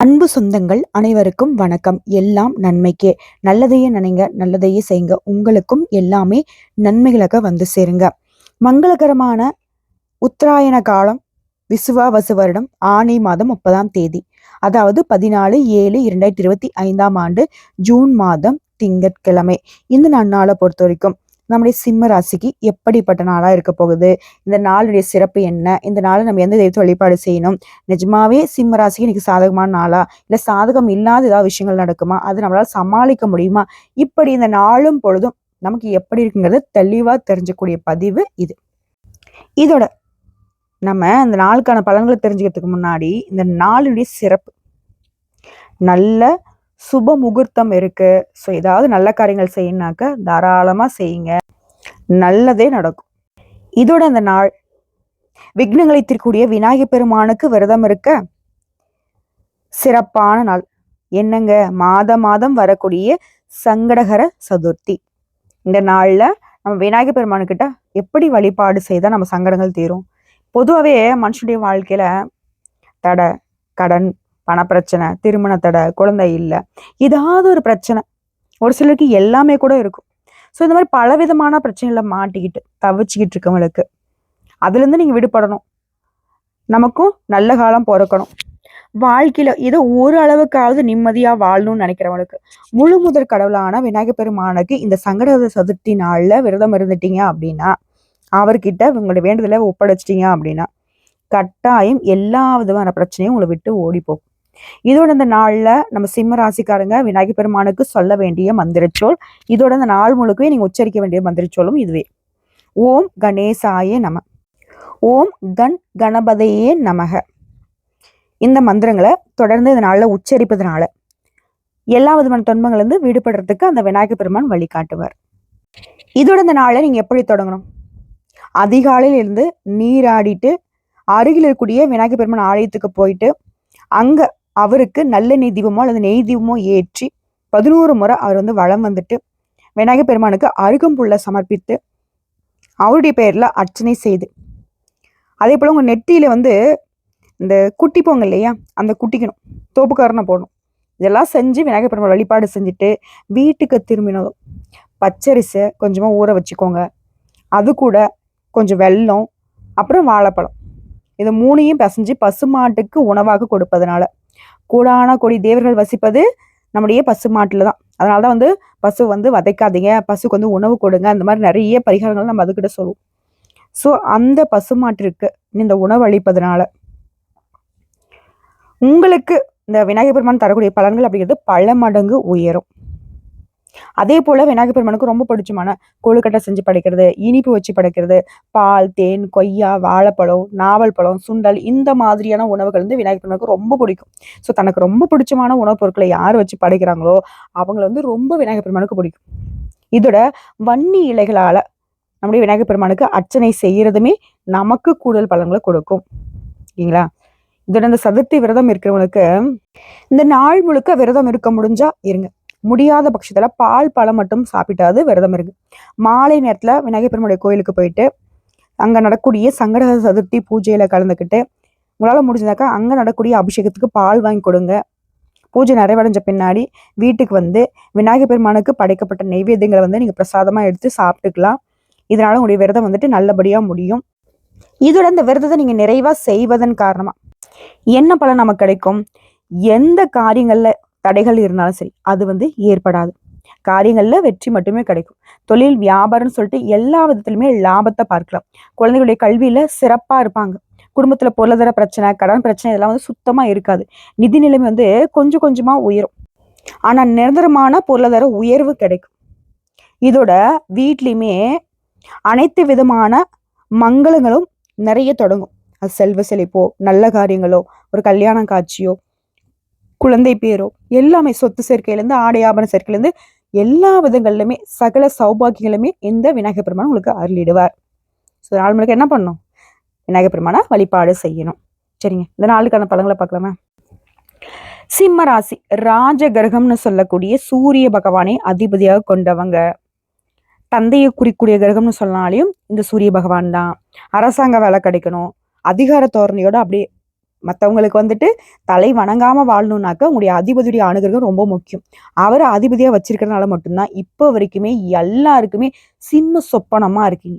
அன்பு சொந்தங்கள் அனைவருக்கும் வணக்கம். எல்லாம் நன்மைக்கே. நல்லதையே நினைங்க நல்லதையே செய்யுங்க. உங்களுக்கும் எல்லாமே நன்மைகளாக வந்து சேருங்க. மங்களகரமான உத்தராயண காலம் விசுவாவசு வருடம் ஆணை மாதம் முப்பதாம் தேதி. அதாவது பதினாலு ஏழு இரண்டாயிரத்தி இருபத்தி ஐந்தாம் ஆண்டு ஜூன் மாதம் திங்கட்கிழமை. இந்த நன்னாளை பொறுத்த வரைக்கும். நம்முடைய சிம்ம ராசிக்கு எப்படிப்பட்ட நாளா இருக்க போகுது? இந்த நாளுடைய சிறப்பு என்ன? இந்த நாளை நம்ம எந்த தெய்வத்தை வழிபாடு செய்யணும்? நிஜமாவே சிம்ம ராசிக்கு இன்னைக்கு சாதகமான நாளா? இல்ல சாதகம் இல்லாத ஏதாவது விஷயங்கள் நடக்குமா? அது நம்மளால சமாளிக்க முடியுமா? இப்படி இந்த நாளும் பொழுதும் நமக்கு எப்படி இருக்குங்கிறது தெளிவா தெரிஞ்சக்கூடிய பதிவு இது. இதோட நம்ம இந்த நாளுக்கான பலன்களை தெரிஞ்சுக்கிறதுக்கு முன்னாடி இந்த நாளுடைய சிறப்பு. நல்ல சுப முகூர்த்தம் இருக்கு. ஸோ ஏதாவது நல்ல காரியங்கள் செய்யணுனாக்க தாராளமாக செய்யுங்க. நல்லதே நடக்கும். இதோட அந்த நாள் விக்னங்களை தீர்க்கூடிய விநாயகப் பெருமானுக்கு விரதம் இருக்க சிறப்பான நாள். என்னங்க? மாதம் மாதம் வரக்கூடிய சங்கடகர சதுர்த்தி. இந்த நாளில் நம்ம விநாயகர் பெருமானுக்கிட்ட எப்படி வழிபாடு செய்தால் நம்ம சங்கடங்கள் தீரும்? பொதுவாகவே மனுஷனுடைய வாழ்க்கையில் தடை கடன் பணப்பிரச்சனை திருமண தடை குழந்தை இல்லை ஏதாவது ஒரு பிரச்சனை. ஒரு சிலருக்கு எல்லாமே கூட இருக்கும். ஸோ இந்த மாதிரி பலவிதமான பிரச்சனைகளை மாட்டிக்கிட்டு தவிச்சுக்கிட்டு இருக்கவங்களுக்கு அதுலேருந்து நீங்கள் விடுபடணும். நமக்கும் நல்ல காலம் பிறக்கணும். வாழ்க்கையில ஏதோ ஒரு அளவுக்காவது நிம்மதியா வாழணும்னு நினைக்கிறவங்களுக்கு முழு முதற் கடவுளான விநாயகர் பெருமானுக்கு இந்த சங்கட சதுர்த்தி நாளில் விரதம் இருந்துட்டீங்க அப்படின்னா அவர்கிட்ட உங்களோட வேண்டுதலை ஒப்படைச்சிட்டீங்க அப்படின்னா கட்டாயம் எல்லா விதமான பிரச்சனையும் உங்களை விட்டு ஓடி போகும். இதோட இந்த நாள்ல நம்ம சிம்ம ராசிக்காரங்க விநாயகர் பெருமானுக்கு சொல்ல வேண்டிய மந்திரச்சொல். இதோட இந்த நாள் முழுக்கவே நீங்க உச்சரிக்க வேண்டிய மந்திரச்சொல்லும் இதுவே. ஓம் கணேசாய நம. ஓம் கண் கணபதையே நமக. இந்த மந்திரங்களை தொடர்ந்து இந்த நாளில் உச்சரிப்பதனால எல்லா விதமான துன்பங்கள்லேருந்து விடுபடுறதுக்கு அந்த விநாயகர் பெருமான் வழிகாட்டுவார் இதோட இந்த நாளை நீங்க எப்படி தொடங்கணும்? அதிகாலையில் இருந்து நீராடிட்டு அருகில் இருக்கக்கூடிய விநாயகர் பெருமான் ஆலயத்துக்கு போயிட்டு அங்க அவருக்கு நல்ல நெய் தீபமோ அல்லது நெய் தீபமோ ஏற்றி பதினோரு முறை அவர் வந்து வளம் வந்துட்டு விநாயகர் பெருமானுக்கு அருகம்புள்ள சமர்ப்பித்து அவருடைய பெயரில் அர்ச்சனை செய்து. அதே போல் உங்கள் நெத்தியில வந்து இந்த குட்டி போங்க இல்லையா? அந்த குட்டிக்கணும் தோப்புக்காரனை போடணும். இதெல்லாம் செஞ்சு விநாயகர் பெருமாள் வழிபாடு செஞ்சுட்டு வீட்டுக்கு திரும்பினதும் பச்சரிசை கொஞ்சமாக ஊற வச்சுக்கோங்க. அது கூட கொஞ்சம் வெல்லம் அப்புறம் வாழைப்பழம். இது மூணையும் பிசைஞ்சு பசுமாட்டுக்கு உணவாக கொடுப்பதனால கூடான கொடி தேவர்கள் வசிப்பது நம்முடைய பசு மாட்டில் தான். அதனால தான் வந்து பசு வந்து வதைக்காதீங்க பசுக்கு வந்து உணவு கொடுங்க அந்த மாதிரி நிறைய பரிகாரங்கள் நம்ம அதுக்கிட்ட சொல்லுவோம். ஸோ அந்த பசுமாட்டிற்கு இந்த உணவு அளிப்பதனால உங்களுக்கு இந்த விநாயகர் பெருமான் தரக்கூடிய பலன்கள் அப்படிங்கிறது பல மடங்கு உயரும். அதே போல விநாயகர் பெருமானுக்கு ரொம்ப பிடிச்சமான கொழுக்கட்டை செஞ்சு படைக்கிறது இனிப்பு வச்சு படைக்கிறது பால் தேன் கொய்யா வாழைப்பழம் நாவல் பழம் சுண்டல் இந்த மாதிரியான உணவுகள் வந்து விநாயகர் பெருமானுக்கு ரொம்ப பிடிக்கும். ஸோ தனக்கு ரொம்ப பிடிச்சமான உணவுப் பொருட்களை யார் வச்சு படைக்கிறாங்களோ அவங்கள வந்து ரொம்ப விநாயகர் பெருமானுக்கு பிடிக்கும். இதோட வன்னி இலைகளால நம்முடைய விநாயகர் பெருமானுக்கு அர்ச்சனை செய்யறதுமே நமக்கு கூடுதல் பலன்களை கொடுக்கும். ஓகேங்களா இதோட இந்த சதுர்த்தி விரதம் இருக்கிறவங்களுக்கு இந்த நாள் முழுக்க விரதம் இருக்க முடிஞ்சா இருங்க. முடியாத பட்சத்துல பால் பழம் மட்டும் சாப்பிட்டாது விரதம் இருக்கு. மாலை நேரத்துல விநாயகர் பெருமாளுடைய கோயிலுக்கு போயிட்டு அங்க நடக்கூடிய சங்கட சதுர்த்தி பூஜையில கலந்துக்கிட்டு உங்களால முடிஞ்சதாக்கா அங்க நடக்கூடிய அபிஷேகத்துக்கு பால் வாங்கி கொடுங்க. பூஜை நிறைவடைஞ்ச பின்னாடி வீட்டுக்கு வந்து விநாயகர் பெருமானுக்கு படைக்கப்பட்ட நெய்வேத்தியங்களை வந்து நீங்க பிரசாதமா எடுத்து சாப்பிட்டுக்கலாம். இதனால உங்களுடைய விரதம் வந்துட்டு நல்லபடியா முடியும். இதோட இந்த விரதத்தை நீங்க நிறைவா செய்வதன் காரணமா என்ன பலன் நமக்கு கிடைக்கும்? எந்த காரியங்கள்ல தடைகள் இருந்தாலும் சரி அது வந்து ஏற்படாது. காரியங்களில் வெற்றி மட்டுமே கிடைக்கும். தொழில் வியாபாரம்னு சொல்லிட்டு எல்லா விதத்துலையுமே லாபத்தை பார்க்கலாம். குழந்தைகளுடைய கல்வியில சிறப்பா இருப்பாங்க. குடும்பத்துல பொருளாதார பிரச்சனை கடன் பிரச்சனை இதெல்லாம் வந்து சுத்தமா இருக்காது. நிதி நிலைமை வந்து கொஞ்சம் கொஞ்சமா உயரும். ஆனா நிரந்தரமான பொருளாதார உயர்வு கிடைக்கும். இதோட வீட்லேயுமே அனைத்து விதமான மங்களங்களும் நிறைய தொடங்கும். அது செல்வ செழிப்போ நல்ல காரியங்களோ ஒரு கல்யாண காட்சியோ குழந்தை பேரோ எல்லாமே சொத்து சேர்க்கையிலேருந்து ஆடை ஆபரண சேர்க்கையிலேருந்து எல்லா விதங்கள்லையுமே சகல சௌபாகியங்களுமே இந்த விநாயகர் பெருமான் உங்களுக்கு அருளிடுவார். ஸோ நாள் முழுக்க என்ன பண்ணணும்? விநாயகர் பெருமானை வழிபாடு செய்யணும். சரிங்க. இந்த நாளுக்கான பழங்களை பார்க்கலாமா? சிம்ம ராசி ராஜ கிரகம்னு சொல்லக்கூடிய சூரிய பகவானை அதிபதியாக கொண்டவங்க. தந்தையை குறிக்கூடிய கிரகம்னு சொன்னாலையும் இந்த சூரிய பகவான் தான். அரசாங்க வேலை கிடைக்கணும். அதிகார தோரணையோட அப்படியே மற்றவங்களுக்கு வந்துட்டு தலை வணங்காமல் வாழணும்னாக்க உங்களுடைய அதிபதியுடைய அணுகிறது ரொம்ப முக்கியம். அவரை அதிபதியாக வச்சிருக்கிறதுனால மட்டும்தான் இப்போ வரைக்குமே எல்லாருக்குமே சிம்ம சொப்பனமாக இருக்கீங்க.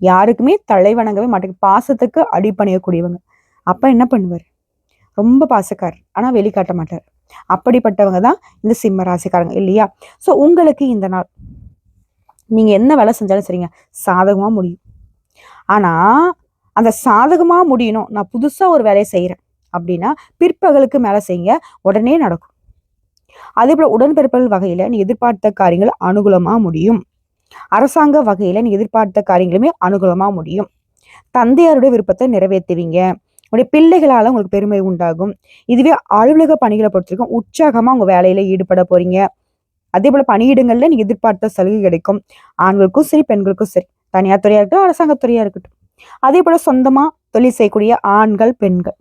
யாருக்குமே தலை வணங்கவே மாட்டேங்க. பாசத்துக்கு அடிப்பணியக்கூடியவங்க அப்போ என்ன பண்ணுவார்? ரொம்ப பாசக்கார் ஆனால் வெளிக்காட்ட மாட்டார். அப்படிப்பட்டவங்க தான் இந்த சிம்ம ராசிக்காரங்க இல்லையா? ஸோ உங்களுக்கு இந்த நாள் நீங்கள் என்ன வேலை செஞ்சாலும் சரிங்க. சாதகமாக முடியும். ஆனால் அந்த சாதகமாக முடியணும். நான் புதுசாக ஒரு வேலையை செய்கிறேன் அப்படின்னா பிற்பகலுக்கு மேலே செய்யுங்க. உடனே நடக்கும். அதே போல் உடன்பிறப்புகள் வகையில் நீ எதிர்பார்த்த காரியங்கள் அனுகூலமாக முடியும். அரசாங்க வகையில் நீ எதிர்பார்த்த காரியங்களுமே அனுகூலமாக முடியும். தந்தையாருடைய விருப்பத்தை நிறைவேற்றுவீங்க. உங்களுடைய பிள்ளைகளால் உங்களுக்கு பெருமை உண்டாகும். இதுவே அலுவலக பணிகளை பொறுத்திருக்கும். உற்சாகமாக உங்கள் வேலையில் ஈடுபட போறீங்க. அதே போல் பணியிடங்களில் நீ எதிர்பார்த்த சலுகை கிடைக்கும். ஆண்களுக்கும் சரி பெண்களுக்கும் சரி. தனியார் துறையாக இருக்கட்டும் அரசாங்கத்துறையாக இருக்கட்டும். அதே போல் சொந்தமாக தொழில் செய்யக்கூடிய ஆண்கள் பெண்கள்.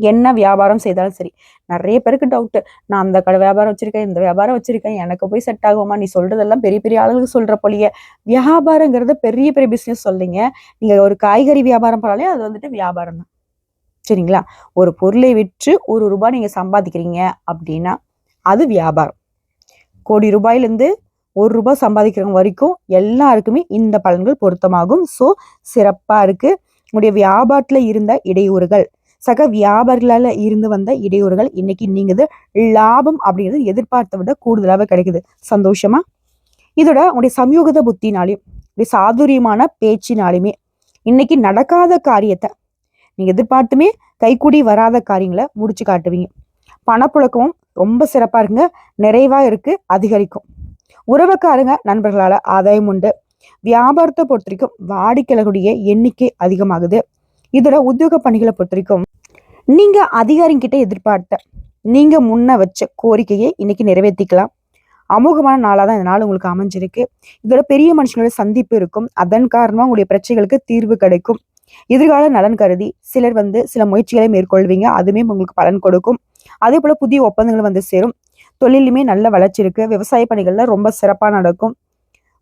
என்ன வியாபாரம் செய்தாலும் சரி நிறைய பேருக்கு டவுட்டு நான் அந்த கடை வியாபாரம் வச்சிருக்கேன் இந்த வியாபாரம் வச்சிருக்கேன் எனக்கு போய் செட் ஆகுமா? நீ சொல்றதெல்லாம் பெரிய பெரிய ஆளுகளுக்கு சொல்கிற போலியே. வியாபாரங்கிறது பெரிய பெரிய பிஸ்னஸ் சொல்லிங்க நீங்கள் ஒரு காய்கறி வியாபாரம் பண்ணாலே அது வந்துட்டு வியாபாரம் தான். சரிங்களா? ஒரு பொருளை விற்று ஒரு ரூபாய் நீங்கள் சம்பாதிக்கிறீங்க அப்படின்னா அது வியாபாரம். கோடி ரூபாயிலேருந்து ஒரு ரூபாய் சம்பாதிக்கிறவங்க வரைக்கும் எல்லாருக்குமே இந்த பலன்கள் பொருத்தமாகும். ஸோ சிறப்பாக இருக்கு. உங்களுடைய வியாபாரத்தில் இருந்த இடையூறுகள் சக வியாபாரிகளால் இருந்து வந்த இடையூறுகள் இன்னைக்கு நீங்குது. லாபம் அப்படிங்கிறது எதிர்பார்த்த விட கூடுதலாக கிடைக்குது. சந்தோஷமா? இதோட உங்களுடைய சமயோகத புத்தினாலையும் உடைய சாதுரியமான பேச்சினாலுமே இன்னைக்கு நடக்காத காரியத்தை நீங்கள் எதிர்பார்த்துமே கைக்கூடி வராத காரியங்களை முடிச்சு காட்டுவீங்க. பணப்புழக்கமும் ரொம்ப சிறப்பாக இருக்குங்க. நிறைவாக இருக்குது அதிகரிக்கும். உறவுக்காரங்க நண்பர்களால் ஆதாயம் உண்டு. வியாபாரத்தை பொறுத்த வரைக்கும் வாடிக்கையாளர்களுடைய எண்ணிக்கை அதிகமாகுது. இதோட உத்தியோக பணிகளை பொறுத்த வரைக்கும் நீங்க அதிகாரிங்கிட்ட எதிர்பார்த்த நீங்க முன்ன வச்ச கோரிக்கையை இன்னைக்கு நிறைவேற்றிக்கலாம் அமோகமான நாளாக தான் இந்த நாள் உங்களுக்கு அமைஞ்சிருக்கு. இதோட பெரிய மனுஷங்களோட சந்திப்பு இருக்கும். அதன் காரணமாக உங்களுடைய பிரச்சனைகளுக்கு தீர்வு கிடைக்கும். எதிர்கால நலன் கருதி சிலர் வந்து சில முயற்சிகளை மேற்கொள்வீங்க. அதுவுமே உங்களுக்கு பலன் கொடுக்கும். அதே போல புதிய ஒப்பந்தங்கள் வந்து சேரும். தொழிலுமே நல்ல வளர்ச்சி இருக்கு. விவசாய பணிகள்ல ரொம்ப சிறப்பா நடக்கும்.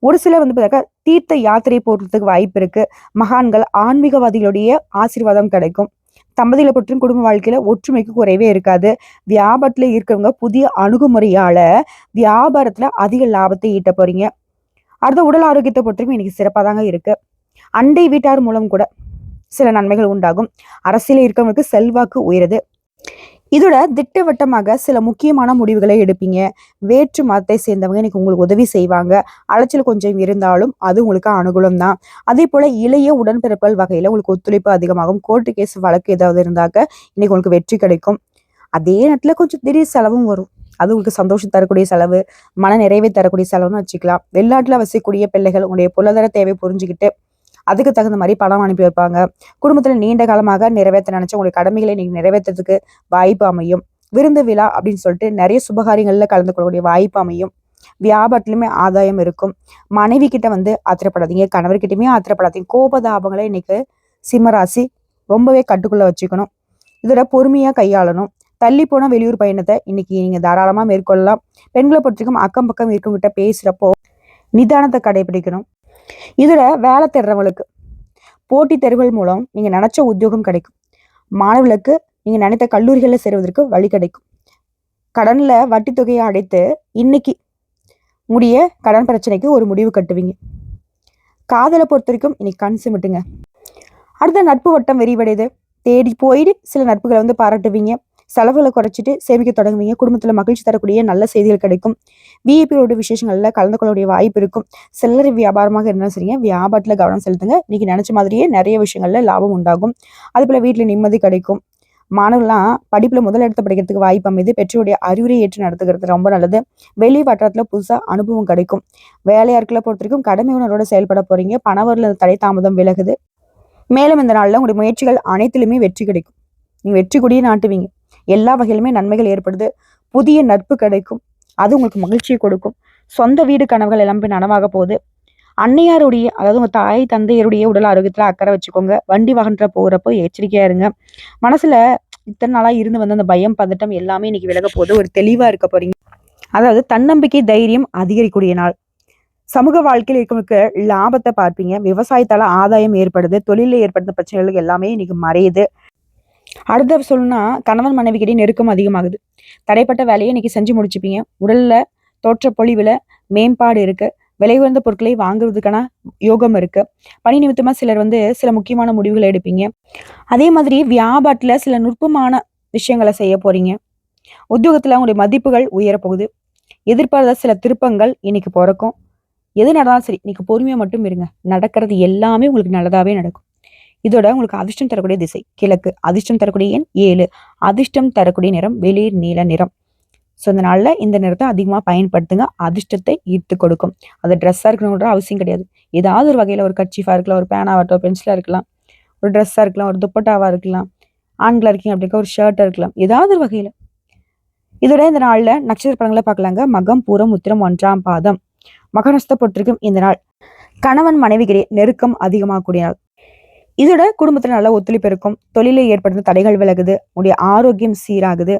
ஒரு சிலர் வந்து பார்த்தாக்கா தீர்த்த யாத்திரை போடுறதுக்கு வாய்ப்பு இருக்கு. மகான்கள் ஆன்மீகவாதிகளுடைய ஆசீர்வாதம் கிடைக்கும். தம்பதியில பற்றியும் குடும்ப வாழ்க்கையில ஒற்றுமைக்கு குறைவே இருக்காது. வியாபாரத்துல இருக்கிறவங்க புதிய அணுகுமுறையால வியாபாரத்துல அதிக லாபத்தை ஈட்ட போறீங்க. அடுத்த உடல் ஆரோக்கியத்தை பொறுத்தவரைக்கும் இன்னைக்கு சிறப்பாக தாங்க இருக்கு. அண்டை வீட்டார் மூலம் கூட சில நன்மைகள் உண்டாகும். அரசியல இருக்கிறவங்களுக்கு செல்வாக்கு உயருது. இதோட திட்டவட்டமாக சில முக்கியமான முடிவுகளை எடுப்பீங்க. வேற்று மதத்தை சேர்ந்தவங்க இன்னைக்கு உங்களுக்கு உதவி செய்வாங்க. அலைச்சல் கொஞ்சம் இருந்தாலும் அது உங்களுக்கு அனுகூலம் தான் அதே போல இளைய உடன்பிறப்புகள் வகையில உங்களுக்கு ஒத்துழைப்பு அதிகமாகும். கோர்ட்டு கேஸ் வழக்கு ஏதாவது இருந்தாக்க இன்னைக்கு உங்களுக்கு வெற்றி கிடைக்கும். அதே நேரத்தில் கொஞ்சம் திடீர் செலவும் வரும். அது உங்களுக்கு சந்தோஷம் தரக்கூடிய செலவு மன நிறைவை தரக்கூடிய செலவுன்னு வச்சுக்கலாம். வெளிநாட்டில் வசிக்கக்கூடிய பிள்ளைகள் உங்களுடைய பொருளாதார தேவை புரிஞ்சுக்கிட்டு அதுக்கு தகுந்த மாதிரி பணம் அனுப்பி வைப்பாங்க. குடும்பத்தில் நீண்ட காலமாக நிறைவேற்ற நினச்ச உங்களுடைய கடமைகளை நீங்கள் நிறைவேற்றுறதுக்கு வாய்ப்பு அமையும். விருந்து விழா அப்படின்னு சொல்லிட்டு நிறைய சுபகாரியங்களில் கலந்து கொள்ளக்கூடிய வாய்ப்பு அமையும். வியாபாரத்திலுமே ஆதாயம் இருக்கும். மனைவி கிட்ட வந்து ஆத்திரப்படாதீங்க. கணவர்கிட்டயுமே ஆத்திரப்படாதீங்க. கோபதாபங்களை இன்னைக்கு சிம்மராசி ரொம்பவே கட்டுக்குள்ள வச்சுக்கணும். இதோட பொறுமையா கையாளணும். தள்ளி போன வெளியூர் பயணத்தை இன்னைக்கு நீங்க தாராளமா மேற்கொள்ளலாம். பெண்களை பொறுத்திருக்கும் அக்கம் பக்கம் இருக்கவங்கிட்ட பேசுறப்போ நிதானத்தை கடைபிடிக்கணும். இதில் வேலை தேடுறவங்களுக்கு போட்டித் தேர்வுகள் மூலம் நீங்கள் நினச்ச உத்தியோகம் கிடைக்கும். மாணவர்களுக்கு நீங்கள் நினைத்த கல்லூரிகளில் சேருவதற்கு வழி கிடைக்கும். கடனில் வட்டி தொகையை அடைத்து இன்னைக்கு முடிய கடன் பிரச்சனைக்கு ஒரு முடிவு கட்டுவீங்க. காதலை பொறுத்த வரைக்கும் இன்னைக்கு கண் சிமிட்டுங்க. அடுத்த நட்பு வட்டம் விரிவடையுது. தேடி போயிட்டு சில நட்புகளை வந்து பாராட்டுவீங்க. செலவுகளை குறைச்சிட்டு சேமிக்க தொடங்குவீங்க. குடும்பத்தில் மகிழ்ச்சி தரக்கூடிய நல்ல செய்திகள் கிடைக்கும். விஐபியோட விசேஷங்களில் கலந்து கொள்ளக்கூடிய வாய்ப்பு இருக்கும். சில்லறை வியாபாரமாக இருந்தாலும் சரிங்க வியாபாரத்தில் கவனம் செலுத்துங்க. இன்னைக்கு நினச்ச மாதிரியே நிறைய விஷயங்களில் லாபம் உண்டாகும். அது போல் வீட்டில் நிம்மதி கிடைக்கும். மாணவர்கள்லாம் படிப்பில் முதலிடத்தை படிக்கிறதுக்கு வாய்ப்பு அமைது. பெற்றோருடைய அறிவுரை ஏற்று நடத்துகிறது ரொம்ப நல்லது. வெளி வட்டாரத்தில் புதுசாக அனுபவம் கிடைக்கும். வேலையாட்களை பொறுத்த வரைக்கும் கடமை உணர்வோடு செயல்பட போறீங்க. பணவரில் தடை தாமதம் விலகுது. மேலும் இந்த நாளில் உங்களுடைய முயற்சிகள் அனைத்திலுமே வெற்றி கிடைக்கும். நீங்கள் வெற்றி கொடியே நாட்டுவீங்க. எல்லா வகையிலுமே நன்மைகள் ஏற்படுது. புதிய நட்பு கிடைக்கும். அது உங்களுக்கு மகிழ்ச்சியை கொடுக்கும். சொந்த வீடு கனவுகள் எல்லாமே நனவாக போகுது. அன்னையாருடைய அதாவது உங்கள் தாய் தந்தையருடைய உடல் ஆரோக்கியத்தில் அக்கறை வச்சுக்கோங்க. வண்டி வாகனத்தில் போகிறப்போ எச்சரிக்கையாக இருங்க. மனசில் இத்தனை நாளாக இருந்து வந்த அந்த பயம் பதட்டம் எல்லாமே இன்னைக்கு விலக போது ஒரு தெளிவாக இருக்க போறீங்க. அதாவது தன்னம்பிக்கை தைரியம் அதிகரிக்கக்கூடிய நாள். சமூக வாழ்க்கையில் இருக்கவங்களுக்கு லாபத்தை பார்ப்பீங்க. விவசாயத்தால் ஆதாயம் ஏற்படுது. தொழிலில் ஏற்படுத்த பிரச்சனைகளுக்கு எல்லாமே இன்னைக்கு மறையுது. அடுத்த சொல்லணும்னா கணவன் மனைவிக்கிட்டே நெருக்கம் அதிகமாகுது. தடைப்பட்ட வேலையை இன்னைக்கு செஞ்சு முடிச்சுப்பீங்க. உடல்ல தோற்ற பொழிவுல மேம்பாடு இருக்கு. விலை உயர்ந்த பொருட்களை வாங்குறதுக்கான யோகம் இருக்கு. பணி நிமித்தமா சிலர் வந்து சில முக்கியமான முடிவுகளை எடுப்பீங்க. அதே மாதிரி வியாபாரத்துல சில நுட்பமான விஷயங்களை செய்ய போறீங்க. உத்தியோகத்துல உங்களுடைய மதிப்புகள் உயரப்போகுது. எதிர்பாராத சில திருப்பங்கள் இன்னைக்கு பிறக்கும். எது நடந்தாலும் சரி இன்னைக்கு பொறுமையா மட்டும் இருங்க. நடக்கிறது எல்லாமே உங்களுக்கு நல்லதாவே நடக்கும். இதோட உங்களுக்கு அதிர்ஷ்டம் தரக்கூடிய திசை கிழக்கு. அதிர்ஷ்டம் தரக்கூடிய எண் ஏழு. அதிர்ஷ்டம் தரக்கூடிய நிறம் வெளிர் நீல நிறம். ஸோ இந்த நாளில் இந்த நிறத்தை அதிகமாக பயன்படுத்துங்க. அதிர்ஷ்டத்தை ஈர்த்து கொடுக்கும். அது ட்ரெஸ்ஸாக இருக்கணுன்ற அவசியம் கிடையாது. ஏதாவது ஒரு வகையில் ஒரு கட்சிஃபாக இருக்கலாம் ஒரு பேனாவாகட்டும் பென்சிலாக இருக்கலாம் ஒரு ட்ரெஸ்ஸாக இருக்கலாம் ஒரு துப்பட்டாவாக இருக்கலாம் ஆண்களாக இருக்கீங்க அப்படின்னா ஒரு ஷர்ட்டாக இருக்கலாம். ஏதாவது ஒரு வகையில். இதோட இந்த நாளில் நட்சத்திர படங்களை பார்க்கலாங்க. மகம் பூரம் உத்திரம் ஒன்றாம் பாதம். மகனஸ்த பொறுத்திருக்கும் இந்த நாள். கணவன் மனைவிக்கிடையே நெருக்கம் அதிகமாகக்கூடிய நாள். இதோட குடும்பத்தில் நல்ல ஒத்துழைப்பு இருக்கும். தொழிலில் ஏற்படுத்த தடைகள் விலகுது. உடைய ஆரோக்கியம் சீராகுது.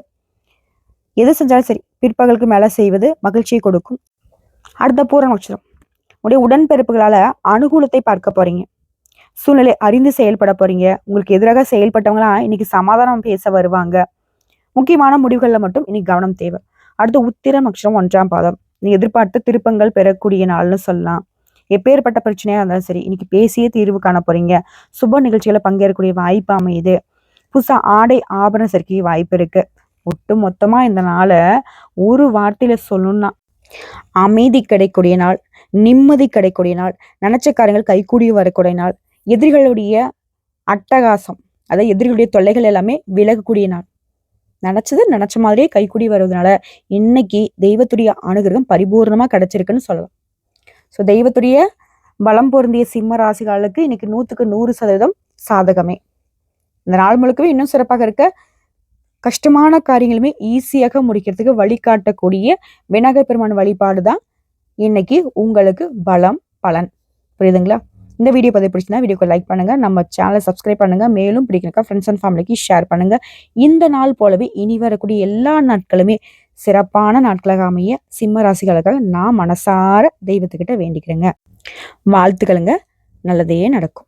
எது செஞ்சாலும் சரி பிற்பகலுக்கு மேலே செய்வது மகிழ்ச்சியை கொடுக்கும். அடுத்த பூர நட்சத்திரம். உடைய உடன்பிறப்புகளால் அனுகூலத்தை பார்க்க போறீங்க. சூழ்நிலை அறிந்து செயல்பட போறீங்க. உங்களுக்கு எதிராக செயல்பட்டவங்களாம் இன்னைக்கு சமாதானம் பேச வருவாங்க. முக்கியமான முடிவுகளில் மட்டும் இன்னைக்கு கவனம் தேவை. அடுத்து உத்திர நட்சத்திரம் ஒன்றாம் பாதம். நீ எதிர்பார்த்த திருப்பங்கள் பெறக்கூடிய நாள்னு சொல்லலாம். எப்பேற்பட்ட பிரச்சனையாக இருந்தாலும் சரி இன்னைக்கு பேசியே தீர்வு காண போறீங்க. சுப நிகழ்ச்சிகளை பங்கேற்கக்கூடிய வாய்ப்பு அமையுது. புதுசா ஆடை ஆபரண சேர்க்கை வாய்ப்பு இருக்கு. ஒட்டு மொத்தமா இந்த நாளை ஒரு வார்த்தையில சொல்லணும்னா அமைதி கிடைக்கூடிய நாள் நிம்மதி கிடைக்கூடிய நாள் நினைச்ச காரியங்கள் கைகூடி வரக்கூடிய நாள் எதிரிகளுடைய அட்டகாசம் அதாவது எதிரிகளுடைய தொல்லைகள் எல்லாமே விலகக்கூடிய நாள். நினைச்சது நினைச்ச மாதிரியே கைக்கூடி வருவதனால இன்னைக்கு தெய்வத்துடைய அனுகிரகம் பரிபூர்ணமா கிடைச்சிருக்குன்னு சொல்லலாம். ஸோ தெய்வத்துடைய பலம் பொருந்திய சிம்ம ராசிகளுக்கு இன்னைக்கு நூற்றுக்கு நூறு சதவீதம் சாதகமே. இந்த நாள் முழுக்கவே இன்னும் சிறப்பாக இருக்க கஷ்டமான காரியங்களுமே ஈஸியாக முடிக்கிறதுக்கு வழிகாட்டக்கூடிய விநாயகர் பெருமான் வழிபாடு தான் இன்னைக்கு உங்களுக்கு பலம் பலன். புரியுதுங்களா? இந்த வீடியோ பதிவு பிடிச்சினா வீடியோக்கு லைக் பண்ணுங்க நம்ம சேனலை சப்ஸ்கிரைப் பண்ணுங்க மேலும் பிடிக்கிறக்கா ஃப்ரெண்ட்ஸ் அண்ட் ஃபேமிலிக்கு ஷேர் பண்ணுங்க. இந்த நாள் போலவே இனி வரக்கூடிய எல்லா நாட்களுமே சிறப்பான நாட்களாக அமைய சிம்ம ராசிகளுக்காக நான் மனசார தெய்வத்துக்கிட்ட வேண்டிக்கிறேங்க. வாழ்த்துக்களுங்க. நல்லதே நடக்கும்.